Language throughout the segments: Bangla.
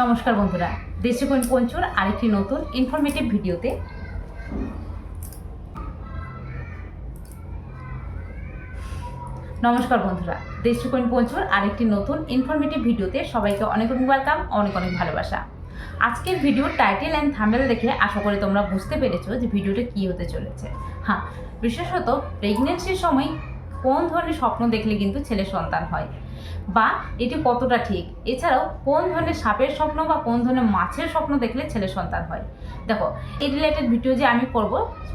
নমস্কার বন্ধুরা দেশিকোণ পঞ্চুর আরেকটি নতুন ইনফরমেটিভ ভিডিওতে। নমস্কার বন্ধুরা দেশিকোণ পঞ্চুর আরেকটি নতুন ইনফরমেটিভ ভিডিওতে সবাইকে অনেক অনেক ওয়েলকাম অনেক অনেক ভালোবাসা। আজকের ভিডিওর টাইটেল অ্যান্ড থাম্বেল দেখে আশা করি তোমরা বুঝতে পেরেছ যে ভিডিওটা কী হতে চলেছে। হ্যাঁ বিশেষত প্রেগনেন্সির সময় কোন ধরনের স্বপ্ন দেখলে কিন্তু ছেলে সন্তান হয়? বা এটি কতটা ঠিক? এছাড়াও, কোন ধরনের সাপের স্বপ্ন বা কোন ধরনের মাছের স্বপ্ন দেখলে ছেলে সন্তান হয়? দেখো, এই রিলেটেড ভিডিও যে আমি করব,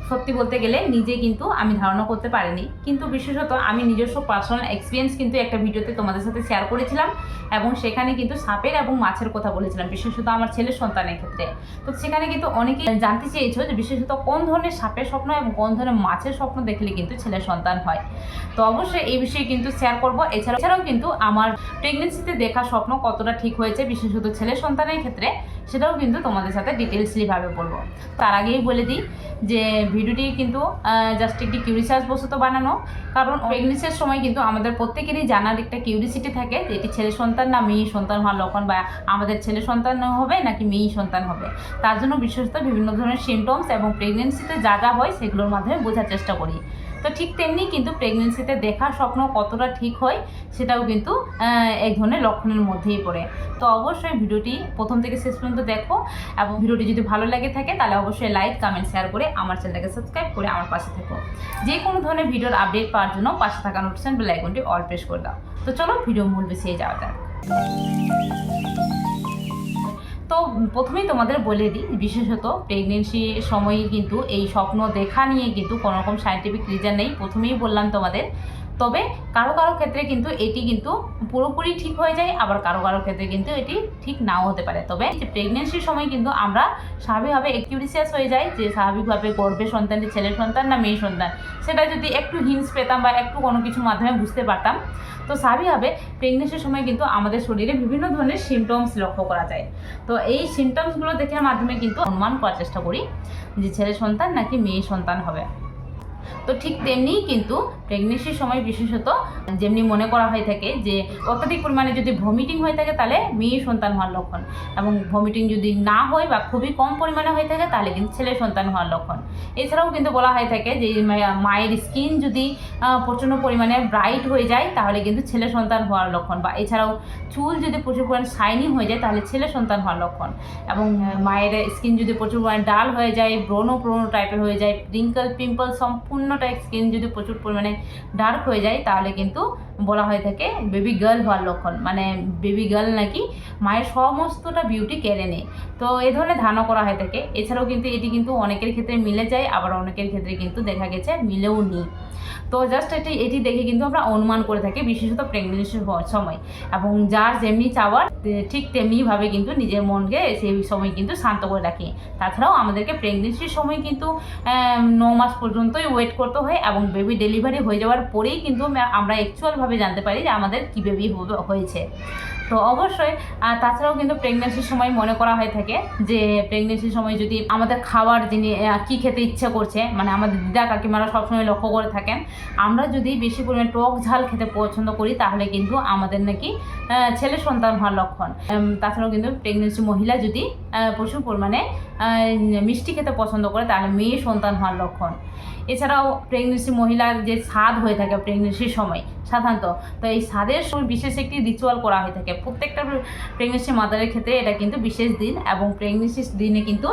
সত্যি বলতে গেলে নিজে কিন্তু আমি ধারণা করতে পারিনি। কিন্তু বিশেষত আমি নিজস্ব পার্সোনাল এক্সপিরিয়েন্স কিন্তু একটা ভিডিওতে তোমাদের সাথে শেয়ার করেছিলাম এবং সেখানে কিন্তু সাপের এবং মাছের কথা বলেছিলাম, বিশেষত আমার ছেলের সন্তানের ক্ষেত্রে। তো সেখানে কিন্তু অনেকেই জানতে চেয়েছো যে বিশেষত কোন ধরনের সাপের স্বপ্ন এবং কোন ধরনের মাছের স্বপ্ন দেখলে কিন্তু ছেলে সন্তান হয়। তো অবশ্যই এই বিষয়ে কিন্তু শেয়ার করব। এছাড়া এছাড়াও কিন্তু আমার প্রেগনেন্সিতে দেখা স্বপ্ন কতটা ঠিক হয়েছে বিশেষত ছেলে সন্তানের ক্ষেত্রে, সেটাও কিন্তু তোমাদের সাথে ডিটেলসলিভাবে বলব। তার আগেই বলে দিই যে ভিডিওটি কিন্তু জাস্ট একটি কিউরিসাস বশত বানানো। কারণ প্রেগনেন্সির সময় কিন্তু আমাদের প্রত্যেকেরই জানার একটা কিউরিসিটি থাকে যে এটি ছেলে সন্তান না মেয়ে সন্তান হওয়ার লক্ষণ বা আমাদের ছেলে সন্তান হবে নাকি মেয়ে সন্তান হবে। তার জন্য বিশেষত বিভিন্ন ধরনের সিমটমস এবং প্রেগনেন্সিতে যা যা হয় সেগুলোর মাধ্যমে বোঝার চেষ্টা করি। তো ঠিক তেমনি কিন্তু প্রেগনেন্সিতে দেখা স্বপ্ন কতটা ঠিক হয়, সেটাও কিন্তু এক ধরনের লক্ষণের মধ্যেই পড়ে। তো অবশ্যই ভিডিওটি প্রথম থেকে শেষ পর্যন্ত দেখো এবং ভিডিওটি যদি ভালো লাগে থাকে, তাহলে অবশ্যই লাইক কমেন্ট শেয়ার করে আমার চ্যানেলটাকে সাবস্ক্রাইব করে আমার পাশে থেকো। যে কোনো ধরনের ভিডিওর আপডেট পাওয়ার জন্য পাশে থাকা নোটিফিকেশন বেল আইকনটি অল প্রেস করে দাও। তো চলো ভিডিও মূল বিষয়ে যাওয়া যাক। তো প্রথমেই তোমাদের বলে দিই, বিশেষত প্রেগনেন্সি সময়ে কিন্তু এই স্বপ্ন দেখা নিয়ে কিন্তু কোনো রকম সায়েন্টিফিক রিজন নেই। প্রথমেই বললাম তোমাদের তবে কারও কারও ক্ষেত্রে কিন্তু এটি কিন্তু পুরোপুরি ঠিক হয়ে যায়, আবার কারও কারও ক্ষেত্রে কিন্তু এটি ঠিক নাও হতে পারে। তবে প্রেগনেন্সির সময় কিন্তু আমরা স্বাভাবিকভাবে কিউরিসিয়াস হয়ে যাই যে স্বাভাবিকভাবে গর্ভে সন্তানটি ছেলের সন্তান না মেয়ে সন্তান, সেটা যদি একটু হিন্টস পেতাম বা একটু কোনো কিছুর মাধ্যমে বুঝতে পারতাম, তো স্বাভাবিকভাবে প্রেগনেন্সির সময় কিন্তু আমাদের শরীরে বিভিন্ন ধরনের সিমটমস লক্ষ্য করা যায়। তো এই সিমটমসগুলো দেখার মাধ্যমে কিন্তু অনুমান করার চেষ্টা করি যে ছেলে সন্তান নাকি মেয়ে সন্তান হবে। তো ঠিক তেমনি কিন্তু প্রেগনেন্সির সময় বিশেষত যেমনি মনে করা হয়ে থাকে যে অত্যাধিক পরিমাণে যদি ভমিটিং হয়ে থাকে তাহলে মেয়ে সন্তান হওয়ার লক্ষণ। এবং ভমিটিং যদি না হয় বা খুবই কম পরিমাণে হয়ে থাকে তাহলে কিন্তু ছেলে সন্তান হওয়ার লক্ষণ। এছাড়াও কিন্তু বলা হয়ে থাকে যে মায়ের স্কিন যদি প্রচণ্ড পরিমাণে ব্রাইট হয়ে যায় তাহলে কিন্তু ছেলে সন্তান হওয়ার লক্ষণ বা এছাড়াও চুল যদি প্রচুর পরিমাণে শাইনি হয়ে যায় তাহলে ছেলে সন্তান হওয়ার লক্ষণ। এবং মায়ের স্কিন যদি প্রচুর পরিমাণে ডাল হয়ে যায় ব্রণ ব্রণ টাইপের হয়ে যায় রিঙ্কল পিম্পল সম্পূর্ণটা স্কিন যদি প্রচুর পরিমাণে ডার্ক হয়ে যায়, তাহলে কিন্তু বলা হয়ে থাকে বেবি গার্ল হওয়ার লক্ষণ। মানে বেবি গার্ল নাকি মায়ের সমস্তটা বিউটি কেড়ে নেয়। তো এই ধরনের ধারণা করা হয়ে থাকে। এছাড়াও কিন্তু এটি কিন্তু অনেকের ক্ষেত্রে মিলে যায়, আবার অনেকের ক্ষেত্রে কিন্তু দেখা গেছে মিলেও নেই। তো জাস্ট এটি এটি দেখে কিন্তু আমরা অনুমান করে থাকি বিশেষত প্রেগনেন্সির সময়। এবং যার যেমনি চাওয়ার ঠিক তেমনিভাবে কিন্তু নিজের মনকে সেই সময় কিন্তু শান্ত করে রাখি। তাছাড়াও আমাদেরকে প্রেগনেন্সির সময় কিন্তু ন মাস পর্যন্তই ওয়েট করতে হয় এবং বেবি ডেলিভারি হয়ে যাওয়ার পরেই কিন্তু আমরা- অ্যাকচুয়ালভাবে জানতে পারি যে আমাদের কী বেবি হয়েছে। তো অবশ্যই তাছাড়াও কিন্তু প্রেগনেন্সির সময় মনে করা হয়ে থাকে যে প্রেগনেন্সির সময় যদি আমাদের খাওয়ার যিনি কি খেতে ইচ্ছে করছে মানে আমাদের দিদা কাকিমারা সবসময় লক্ষ্য করে থাকেন, আমরা যদি বেশি পরিমাণে টক ঝাল খেতে পছন্দ করি, তাহলে কিন্তু আমাদের নাকি ছেলে সন্তান হওয়ার লক্ষণ। তাছাড়াও কিন্তু প্রেগনেন্সি মহিলা যদি প্রচুর পরিমাণে মিষ্টি খেতে পছন্দ করে তাহলে মেয়ে সন্তান হওয়ার লক্ষণ। এছাড়াও প্রেগনেন্সি মহিলার যে স্বাদ হয়ে থাকে প্রেগনেন্সির সময়, সাধারণত। তো এই স্বাদের সময় বিশেষ একটি রিচুয়াল করা হয়ে থাকে। প্রত্যেকটা প্রেগনেন্সি মাদারের ক্ষেত্রে এটা কিন্তু বিশেষ দিন এবং প্রেগনেন্সির দিনে কিন্তু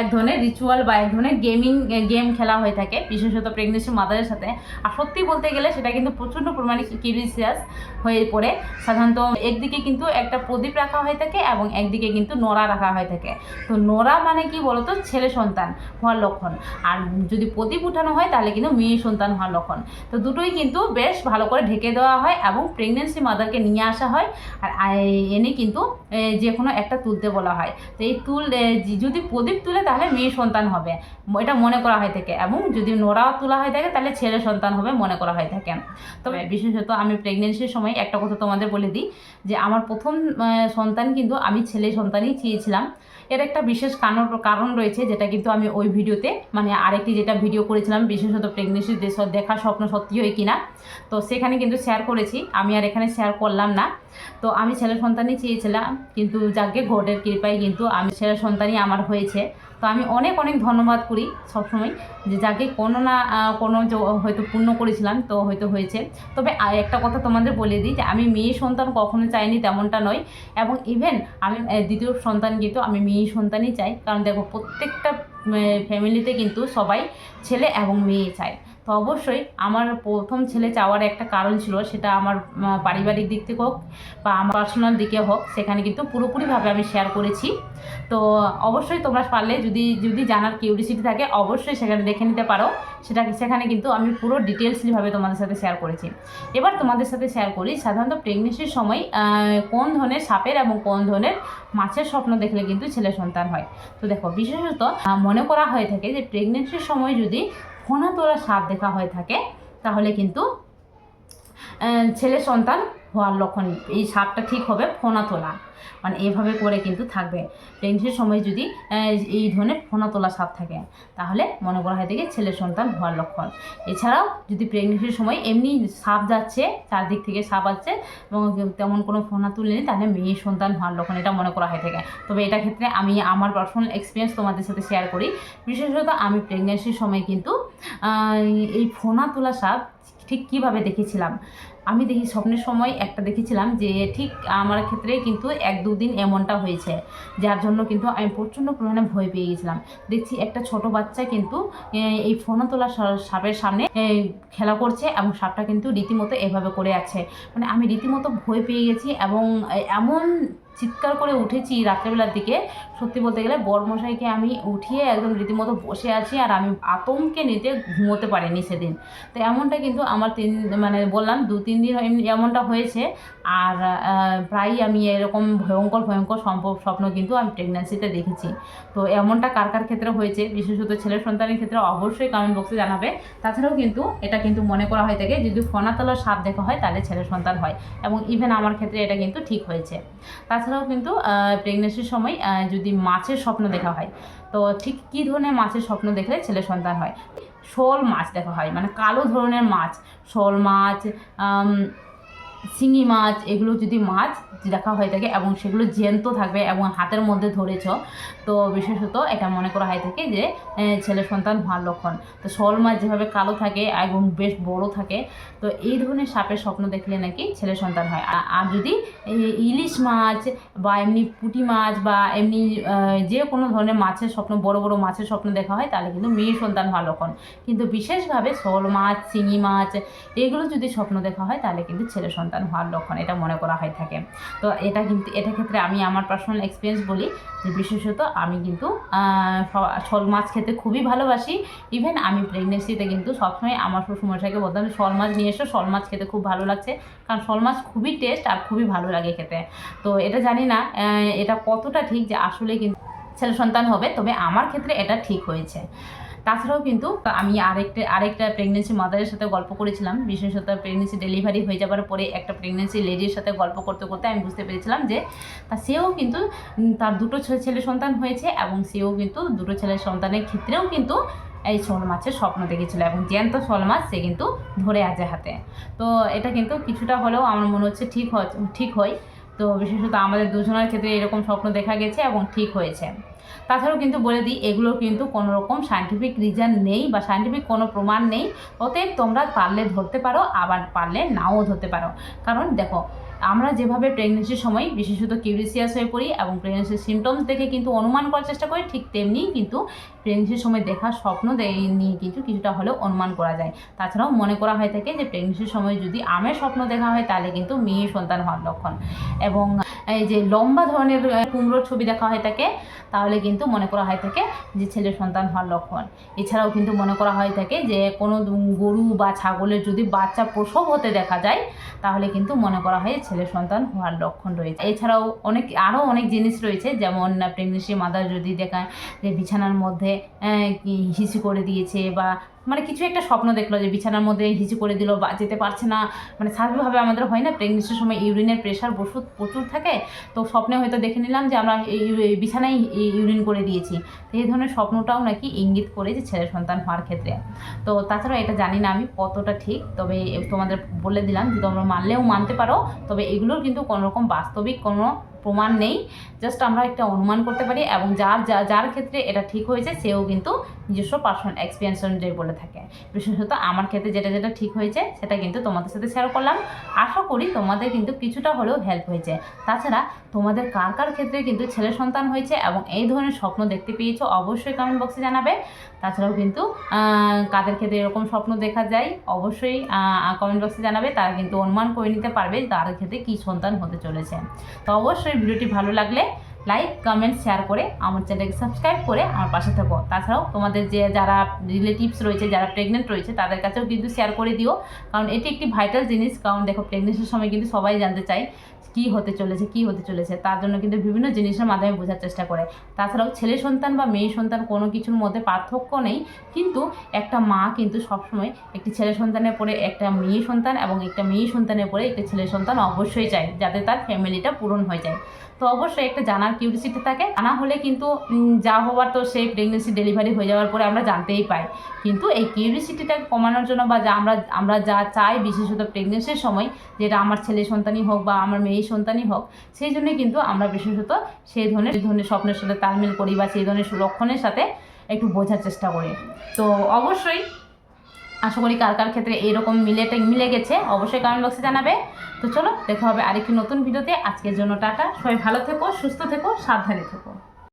এক ধরনের রিচুয়াল বা এক ধরনের গেমিং গেম খেলা হয়ে থাকে। বিশেষত প্রেগনেন্সি মাদারের সাথে। আর সত্যি বলতে গেলে সেটা কিন্তু প্রচণ্ড পরিমাণে কিউরিয়াস হয়ে পড়ে। সাধারণত একদিকে কিন্তু একটা প্রদীপ রাখা হয়ে থাকে এবং একদিকে কিন্তু নোড়া রাখা হয়ে থাকে। তো নোরা মানে কি বলতো? ছেলে সন্তান হওয়ার লক্ষণ। আর যদি প্রদীপ উঠানো হয়, তাহলে কিন্তু মেয়ে সন্তান হওয়ার লক্ষণ। তো দুটোই কিন্তু বেশ ভালো করে ঢেকে দেওয়া হয় এবং প্রেগনেন্সি মাদারকে নিয়ে আসা হয়। আর এনে কিন্তু যে কোনো একটা তুলতে বলা হয়। তো এই তুল যদি প্রদীপ তুলে, তাহলে মেয়ে সন্তান হবে। এটা মনে করা হয় থাকে। এবং যদি নোড়া তোলা হয়ে থাকে, তাহলে ছেলে সন্তান হবে মনে করা হয় থাকে। তবে বিশেষত আমি প্রেগনেন্সির সময় একটা কথা তোমাদের বলে দিই, যে আমার প্রথম সন্তান কিন্তু আমি ছেলে সন্তানই চেয়েছিলাম। এর একটা বিশেষ কারণ কারণ রয়েছে, যেটা কিন্তু আমি ওই ভিডিওতে মানে আরেকটি যেটা ভিডিও করেছিলাম, বিশেষত প্রেগনেন্সি দেখা স্বপ্ন সত্যি হয় কিনা। তো সেখানে কিন্তু শেয়ার করেছি, আমি আর এখানে শেয়ার করলাম না। তো আমি ছেলে সন্তানই চেয়েছিলাম, কিন্তু যাকে ঘটের কৃপায় কিন্তু আমি ছেলে সন্তানই আমার হয়েছে। তো আমি অনেক অনেক ধন্যবাদ করি সবসময় যে যাকে কোনো না কোনো হয়তো পূর্ণ করেছিলাম, তো হয়তো হয়েছে। তবে একটা কথা তোমাদের বলে দিই যে আমি মেয়ে সন্তান কখনো চাইনি তেমনটা নয় এবং ইভেন আমি দ্বিতীয় সন্তান কিন্তু আমি মেয়ে সন্তানই চাই। কারণ দেখো প্রত্যেকটা ফ্যামিলিতে কিন্তু সবাই ছেলে এবং মেয়ে চায়। তো অবশ্যই আমার প্রথম ছেলে চাওয়ার একটা কারণ ছিল, সেটা আমার পারিবারিক দিক থেকে হোক বা আমার পার্সোনাল দিকে হোক, সেখানে কিন্তু পুরোপুরিভাবে আমি শেয়ার করেছি। তো অবশ্যই তোমরা পারলে, যদি যদি জানার কিউরিসিটি থাকে, অবশ্যই সেখানে দেখে নিতে পারো। সেটা, সেখানে কিন্তু আমি পুরো ডিটেলসলিভাবে তোমাদের সাথে শেয়ার করেছি। এবার তোমাদের সাথে শেয়ার করি, সাধারণত প্রেগনেন্সির সময় কোন ধরনের সাপের এবং কোন ধরনের মাছের স্বপ্ন দেখলে কিন্তু ছেলে সন্তান হয়? তো দেখো, বিশেষত মনে করা হয়ে থাকে যে প্রেগনেন্সির সময় যদি ফোনা তোলা সাপ দেখা হয়ে থাকে তাহলে কিন্তু ছেলে সন্তান হওয়ার লক্ষণ, এই সাপটা ঠিক হবে ফোনা তোলা মানে এভাবে করে কিন্তু থাকবে। প্রেগনেন্সির সময় যদি এই ধরনের ফোনা তোলা সাপ থাকে, তাহলে মনে করা হয় থেকে ছেলে সন্তান হওয়ার লক্ষণ। এছাড়াও যদি প্রেগনেন্সির সময় এমনি সাপ যাচ্ছে, চারদিক থেকে সাপ আসছে এবং তেমন কোনো ফোনা তুলেনি তাহলে মেয়ে সন্তান হওয়ার লক্ষণ এটা মনে করা হয় থাকে। তবে এটা ক্ষেত্রে আমি আমার পার্সোনাল এক্সপিরিয়েন্স তোমাদের সাথে শেয়ার করি। বিশেষত আমি প্রেগনেন্সির সময় কিন্তু এই ফোনা তোলা সাপ ঠিক কীভাবে দেখেছিলাম? আমি দেখি স্বপ্নের সময় একটা দেখেছিলাম যে ঠিক আমার ক্ষেত্রে কিন্তু এক দুদিন এমনটা হয়েছে, যার জন্য কিন্তু আমি প্রচণ্ড পরিমাণে ভয় পেয়ে গেছিলাম। দেখছি একটা ছোট বাচ্চা কিন্তু এই ফোন তোলা সাপের সামনে খেলা করছে এবং সাপটা কিন্তু রীতিমতো এভাবে করে আছে। মানে আমি রীতিমতো ভয় পেয়ে গেছি এবং এমন চিৎকার করে উঠেছি রাত্রেবেলার দিকে। সত্যি বলতে গেলে বরমশাইকে আমি উঠিয়ে একদম রীতিমতো বসে আছি আর আমি আতঙ্কে নিতে ঘুমোতে পারিনি সেদিন। তো এমনটা কিন্তু আমার তিন মানে বললাম দু, তিন দিন এমনটা হয়েছে। আর প্রায়ই আমি এরকম ভয়ঙ্কর ভয়ঙ্কর সম্ভব স্বপ্ন কিন্তু আমি প্রেগন্যান্সিতে দেখেছি। তো এমনটা কার কার ক্ষেত্রে হয়েছে, বিশেষত ছেলে সন্তানের ক্ষেত্রে অবশ্যই কমেন্ট বক্সে জানাবে। তাছাড়াও কিন্তু এটা কিন্তু মনে করা হয়ে থাকে, যদি ফনাতলার সাপ দেখা হয় তাহলে ছেলে সন্তান হয়। এবং ইভেন আমার ক্ষেত্রে এটা কিন্তু ঠিক হয়েছে। তাছাড়াও কিন্তু প্রেগনেন্সির সময় যদি মাছের স্বপ্ন দেখা হয়, তো ঠিক কী ধরনের মাছের স্বপ্ন দেখলে ছেলে সন্তান হয়? শোল মাছ দেখা হয় মানে কালো ধরনের মাছ, শোল মাছ শিঙি মাছ, এগুলো যদি মাছ দেখা হয়ে থাকে এবং সেগুলো জ্যান্ত থাকবে এবং হাতের মধ্যে ধরেছ, তো বিশেষত এটা মনে করা হয় থাকে যে ছেলে সন্তান হওয়ার লক্ষণ। তো শোল মাছ যেভাবে কালো থাকে এবং বেশ বড় থাকে, তো এই ধরনের সাপের স্বপ্ন দেখলে নাকি ছেলে সন্তান হয়। আর যদি ইলিশ মাছ বা এমনি পুঁটি মাছ বা এমনি যে কোনো ধরনের মাছের স্বপ্ন, বড় বড় মাছের স্বপ্ন দেখা হয়, তাহলে কিন্তু মেয়ে সন্তান হওয়ার লক্ষণ। কিন্তু বিশেষভাবে শোল মাছ, শিঙি মাছ, এগুলো যদি স্বপ্ন দেখা হয়, তাহলে কিন্তু ছেলে সন্তান হওয়ার লক্ষণ, এটা মনে করা হয়ে থাকে। তো এটা কিন্তু, এটা ক্ষেত্রে আমি আমার পার্সোনাল এক্সপিরিয়েন্স বলি যে বিশেষত আমি কিন্তু শোল মাছ খেতে খুবই ভালোবাসি। ইভেন আমি প্রেগনেন্সিতে কিন্তু সবসময় আমার শ্বশুরমশাইকে বলতাম শোল মাছ নিয়ে এসো, শোল মাছ খেতে খুব ভালো লাগছে। কারণ শোল মাছ খুবই টেস্ট আর খুবই ভালো লাগে খেতে। তো এটা জানি না এটা কতটা ঠিক যে আসলে কিন্তু ছেলে সন্তান হবে, তবে আমার ক্ষেত্রে এটা ঠিক হয়েছে। তাছাড়াও কিন্তু আমি আরেকটা আরেকটা প্রেগনেন্সি মাদারের সাথে গল্প করেছিলাম। বিশেষত প্রেগনেন্সি ডেলিভারি হয়ে যাবার পরে একটা প্রেগনেন্সি লেডির সাথে গল্প করতে করতে আমি বুঝতে পেরেছিলাম যে তা সেও কিন্তু তার দুটো ছেলে সন্তান হয়েছে এবং সেও কিন্তু দুটো ছেলে সন্তানের ক্ষেত্রেও কিন্তু এই শোল মাছের স্বপ্ন দেখেছিল এবং জ্যান্ত শোল মাছ সে কিন্তু ধরে আছে হাতে। তো এটা কিন্তু কিছুটা হলেও আমার মনে হচ্ছে ঠিক হয় ঠিক হয়। তো বিশেষত আমাদের দুজনের ক্ষেত্রে এরকম স্বপ্ন দেখা গেছে এবং ঠিক হয়েছে। তাছাড়াও কিন্তু বলে দিই, এগুলো কিন্তু কোনো রকম সাইন্টিফিক রিজন নেই বা সাইন্টিফিক কোনো প্রমাণ নেই। অতএব তোমরা পারলে ধরতে পারো, আবার পারলে নাও ধরতে পারো। কারণ দেখো আমরা যেভাবে প্রেগনেন্সির সময় বিশেষত কিউরিসিয়াস হয়ে পড়ি এবং প্রেগনেন্সির সিমটমস দেখে কিন্তু অনুমান করার চেষ্টা করি, ঠিক তেমনি কিন্তু প্রেগনেন্সির সময় দেখা স্বপ্ন নিয়ে কিন্তু কিছুটা হলেও অনুমান করা যায়। তাছাড়াও মনে করা হয়ে থাকে যে প্রেগনেন্সির সময় যদি আমের স্বপ্ন দেখা হয়, তাহলে কিন্তু মেয়ে সন্তান হওয়ার লক্ষণ। এবং এই যে লম্বা ধরনের কুমড়োর ছবি দেখা হয় থাকে তাহলে কিন্তু মনে করা হয় থাকে যে ছেলে সন্তান হওয়ার লক্ষণ। এছাড়াও কিন্তু মনে করা হয় থাকে যে কোনো গরু বা ছাগলের যদি বাচ্চা প্রসব হতে দেখা যায়, তাহলে কিন্তু মনে করা হয় ছেলে সন্তান হওয়ার লক্ষণ রয়েছে। এছাড়াও অনেক, আরও অনেক জিনিস রয়েছে, যেমন প্রেগনেন্সি মাদার যদি দেখায় যে বিছানার মধ্যে হিসি করে দিয়েছে বা মানে কিছু একটা স্বপ্ন দেখল যে বিছানার মধ্যে হিচু করে দিল, বা যেতে পারছে না। মানে স্বাভাবিকভাবে আমাদের হয় না, প্রেগনেন্সির সময় ইউরিনের প্রেশার ওষুধ প্রচুর থাকে। তো স্বপ্নে হয়তো দেখে নিলাম যে আমরা বিছানায় ইউরিন করে দিয়েছি। তো এই ধরনের স্বপ্নটাও নাকি ইঙ্গিত করে যে ছেলে সন্তান হওয়ার ক্ষেত্রে। তো তাছাড়া এটা জানি না আমি কতটা ঠিক, তবে তোমাদের বলে দিলাম যে তোমরা মানলেও মানতে পারো, তবে এগুলোর কিন্তু কোনোরকম বাস্তবিক কোনো প্রমাণ নেই জাস্ট আমরা একটা অনুমান করতে পারি এবং যার যার ক্ষেত্রে এটা ঠিক হয়েছে, সেও কিন্তু নিজস্ব পার্সোনাল এক্সপিরিয়েন্স অনুযায়ী বলে থাকে। বিশেষত আমার ক্ষেত্রে যেটা যেটা ঠিক হয়েছে, সেটা কিন্তু তোমাদের সাথে শেয়ার করলাম। আশা করি তোমাদের কিন্তু কিছুটা হলেও হেল্প হয়েছে। তাছাড়া তোমাদের কার কার ক্ষেত্রে কিন্তু ছেলে সন্তান হয়েছে এবং এই ধরনের স্বপ্ন দেখতে পেয়েছ, অবশ্যই কমেন্ট বক্সে জানাবে। তাছাড়াও কিন্তু কাদের ক্ষেত্রে এরকম স্বপ্ন দেখা যায়, অবশ্যই কমেন্ট বক্সে জানাবে। তারা কিন্তু অনুমান করে নিতে পারবে তার ক্ষেত্রে কী সন্তান হতে চলেছে। তো অবশ্যই ভিডিওটি ভালো লাগলে লাইক কমেন্ট শেয়ার করে আমার চ্যানেলকে সাবস্ক্রাইব করে আমার পাশে থাকো। তাছাড়াও তোমাদের যে যারা রিলেটিভস রয়েছে, যারা প্রেগনেন্ট রয়েছে, তাদের কাছেও কিন্তু শেয়ার করে দিও। কারণ এটি একটি ভাইটাল জিনিস। কারণ দেখো প্রেগনেন্সির সময় কিন্তু সবাই জানতে চায় কী হতে চলেছে, কী হতে চলেছে। তার জন্য কিন্তু বিভিন্ন জিনিসের মাধ্যমে বোঝার চেষ্টা করে। তাছাড়াও ছেলে সন্তান বা মেয়ে সন্তান কোনো কিছুর মধ্যে পার্থক্য নেই। কিন্তু একটা মা কিন্তু সবসময় একটি ছেলে সন্তানের পরে একটা মেয়ে সন্তান এবং একটা মেয়ে সন্তানের পরে একটা ছেলে সন্তান অবশ্যই চায়, যাতে তার ফ্যামিলিটা পূরণ হয়ে যায়। তো অবশ্যই একটা জানার কিউরিসিটি থাকে জানা হলে কিন্তু যা হওয়ার তো সেই প্রেগনেন্সি ডেলিভারি হয়ে যাওয়ার পরে আমরা জানতেই পাই। কিন্তু এই কিউরিসিটিটাকে কমানোর জন্য বা যা আমরা আমরা যা চাই বিশেষত প্রেগনেন্সির সময়, যেটা আমার ছেলে সন্তানই হোক বা আমার মেয়ে সন্তানই হোক, সেই জন্যই কিন্তু আমরা বিশেষত সেই ধরনের সেই ধরনের স্বপ্নের সাথে তালমিল করি বা সেই ধরনের লক্ষণের সাথে একটু বোঝার চেষ্টা করি। তো অবশ্যই আশা করি কার কার ক্ষেত্রে এরকম মিলেটা মিলে গেছে, অবশ্যই কমেন্ট বক্সে জানাবে। তো চলো, দেখা হবে আরেকটি নতুন ভিডিওতে। আজকের জন্য টাটা। সবাই ভালো থেকো, সুস্থ থেকো, সাবধানে থেকো।